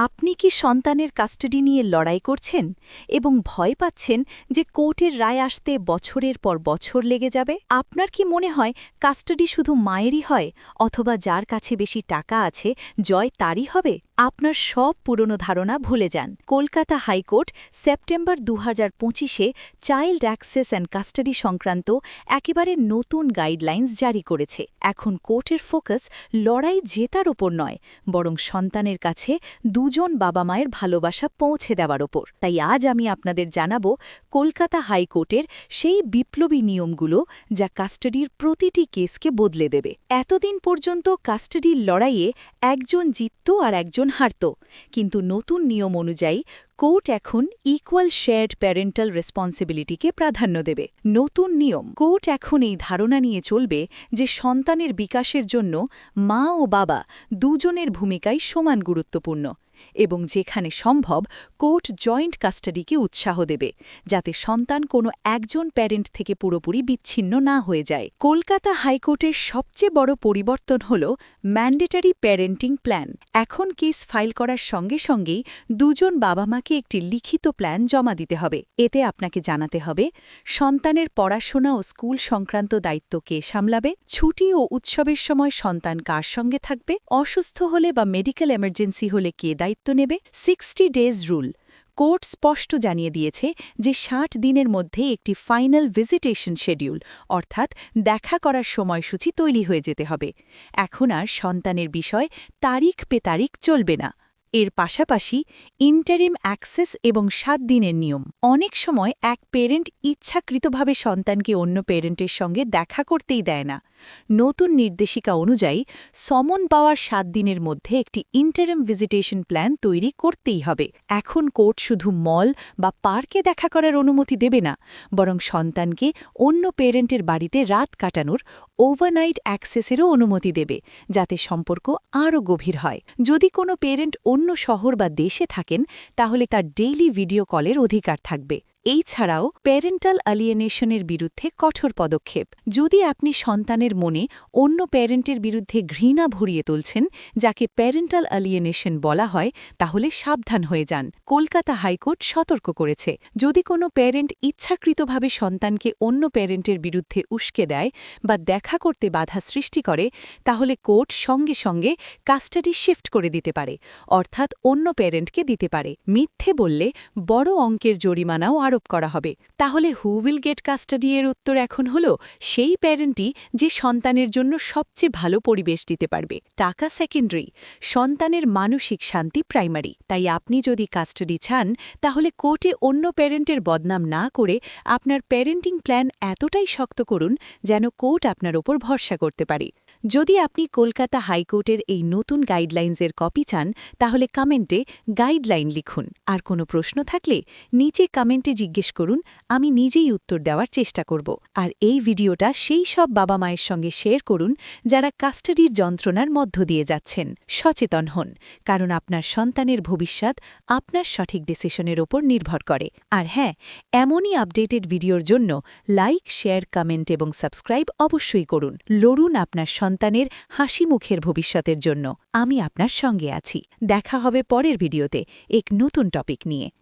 आप আপনি কি সন্তানের কাস্টাডি নিয়ে লড়াই করছেন এবং ভয় পাচ্ছেন যে কোর্টের রায় আসতে বছরের পর বছর লেগে যাবে? আপনার কি মনে হয় কাস্টাডি শুধু মায়েরই হয় অথবা যার কাছে বেশি টাকা আছে জয় তারই হবে? আপনার সব পুরনো ধারণা ভুলে যান। কলকাতা হাইকোর্ট সেপ্টেম্বর দু হাজার পঁচিশে চাইল্ড অ্যাক্সেস অ্যান্ড কাস্টাডি সংক্রান্ত একেবারে নতুন গাইডলাইন্স জারি করেছে। এখন কোর্টের ফোকাস লড়াই জেতার ওপর নয়, বরং সন্তানের কাছে দুজন বাবা মায়ের ভালোবাসা পৌঁছে দেওয়ার ওপর। তাই আজ আমি আপনাদের জানাব কলকাতা হাইকোর্টের সেই বিপ্লবী নিয়মগুলো যা কাস্টাডির প্রতিটি কেসকে বদলে দেবে। এতদিন পর্যন্ত কাস্টাডির লড়াইয়ে একজন জিতত আর একজন হারত। কিন্তু নতুন নিয়ম অনুযায়ী কোর্ট এখন ইকুয়াল শেয়ার্ড প্যারেন্টাল রেসপন্সিবিলিটিকে প্রাধান্য দেবে। নতুন নিয়ম। কোর্ট এখন এই ধারণা নিয়ে চলবে যে সন্তানের বিকাশের জন্য মা ও বাবা দুজনের ভূমিকাই সমান গুরুত্বপূর্ণ। এবং যেখানে সম্ভব কোর্ট জয়েন্ট কাস্টাডিকে উৎসাহ দেবে, যাতে সন্তান কোনো একজন প্যারেন্ট থেকে পুরোপুরি বিচ্ছিন্ন না হয়ে যায়। কলকাতা হাইকোর্টের সবচেয়ে বড় পরিবর্তন হল ম্যান্ডেটারি প্যারেন্টিং প্ল্যান। এখন কেস ফাইল করার সঙ্গে সঙ্গেই দুজন বাবা মাকে একটি লিখিত প্ল্যান জমা দিতে হবে। এতে আপনাকে জানাতে হবে, সন্তানের পড়াশোনা ও স্কুল সংক্রান্ত দায়িত্ব কে সামলাবে, ছুটি ও উৎসবের সময় সন্তান কার সঙ্গে থাকবে, অসুস্থ হলে বা মেডিকেল এমার্জেন্সি হলে কে দায়িত্ব নেবে সিক্সটি ডেজ রুল। কোর্ট স্পষ্ট জানিয়ে দিয়েছে যে ষাট দিনের মধ্যে একটি ফাইনাল ভিজিটেশন শেডিউল, অর্থাৎ দেখা করার সময়সূচি তৈরি হয়ে যেতে হবে। এখন আর সন্তানের বিষয় তারিখ পে তারিখ চলবে না। এর পাশাপাশি ইন্টারিম অ্যাক্সেস এবং সাত দিনের নিয়ম। অনেক সময় এক পেরেন্ট ইচ্ছাকৃতভাবে সন্তানকে অন্য পেরেন্টের সঙ্গে দেখা করতেই দেয় না। নতুন নির্দেশিকা অনুযায়ী সমন পাওয়ার সাত দিনের মধ্যে একটি ইন্টারিম ভিজিটেশন প্ল্যান তৈরি করতেই হবে। এখন কোর্ট শুধু মল বা পার্কে দেখা করার অনুমতি দেবে না, বরং সন্তানকে অন্য পেরেন্টের বাড়িতে রাত কাটানোর ওভারনাইট অ্যাক্সেসেরও অনুমতি দেবে, যাতে সম্পর্ক আরও গভীর হয়। যদি কোনো পেরেন্ট অন্য শহর বা দেশে থাকেন তাহলে তার ডেইলি ভিডিও কলের অধিকার থাকবে। এই ছাড়াও প্যারেন্টাল আলিয়েনেশনের বিরুদ্ধে কঠোর পদক্ষেপ। যদি আপনি সন্তানের মনে অন্য প্যারেন্টের বিরুদ্ধে ঘৃণা ভরিয়ে তুলছেন, যাকে প্যারেন্টাল আলিয়েনেশন বলা হয়, তাহলে সাবধান হয়ে যান। কলকাতা হাইকোর্ট সতর্ক করেছে। যদি কোনো প্যারেন্ট ইচ্ছাকৃতভাবে সন্তানকে অন্য প্যারেন্টের বিরুদ্ধে উস্কে দেয় বা দেখা করতে বাধা সৃষ্টি করে, তাহলে কোর্ট সঙ্গে সঙ্গে কাস্টাডি শিফট করে দিতে পারে, অর্থাৎ অন্য প্যারেন্টকে দিতে পারে। মিথ্যে বললে বড় অঙ্কের জরিমানাও আরোপ করা হবে। তাহলে হু উইল গেট কাস্টাডি এর উত্তর এখন হল, সেই প্যারেন্টই যে সন্তানের জন্য সবচেয়ে ভালো পরিবেশ দিতে পারবে। টাকা সেকেন্ডারি, সন্তানের মানসিক শান্তি প্রাইমারি। তাই আপনি যদি কাস্টাডি চান, তাহলে কোর্টে অন্য প্যারেন্টের বদনাম না করে আপনার প্যারেন্টিং প্ল্যান এতটাই শক্ত করুন যেন কোর্ট আপনার ওপর ভরসা করতে পারে। যদি আপনি কলকাতা হাইকোর্টের এই নতুন গাইডলাইন্সের কপি চান, তাহলে কমেন্টে গাইডলাইন লিখুন। আর কোনো প্রশ্ন থাকলে নিচে কমেন্টে জিজ্ঞেস করুন, আমি নিজেই উত্তর দেওয়ার চেষ্টা করব। আর এই ভিডিওটা সেই সব বাবা মায়ের সঙ্গে শেয়ার করুন, যারা কাস্টাডির যন্ত্রণার মধ্য দিয়ে যাচ্ছেন। সচেতন হন, কারণ আপনার সন্তানের ভবিষ্যৎ আপনার সঠিক ডিসিশনের ওপর নির্ভর করে। আর হ্যাঁ এমনই আপডেটেড ভিডিওর জন্য লাইক শেয়ার কমেন্ট এবং সাবস্ক্রাইব অবশ্যই করুন। লড়ুন আপনার সন্তানের হাসি মুখের ভবিষ্যতের জন্য। আমি আপনার সঙ্গে আছি। দেখা হবে পরের ভিডিওতে এক নতুন টপিক নিয়ে।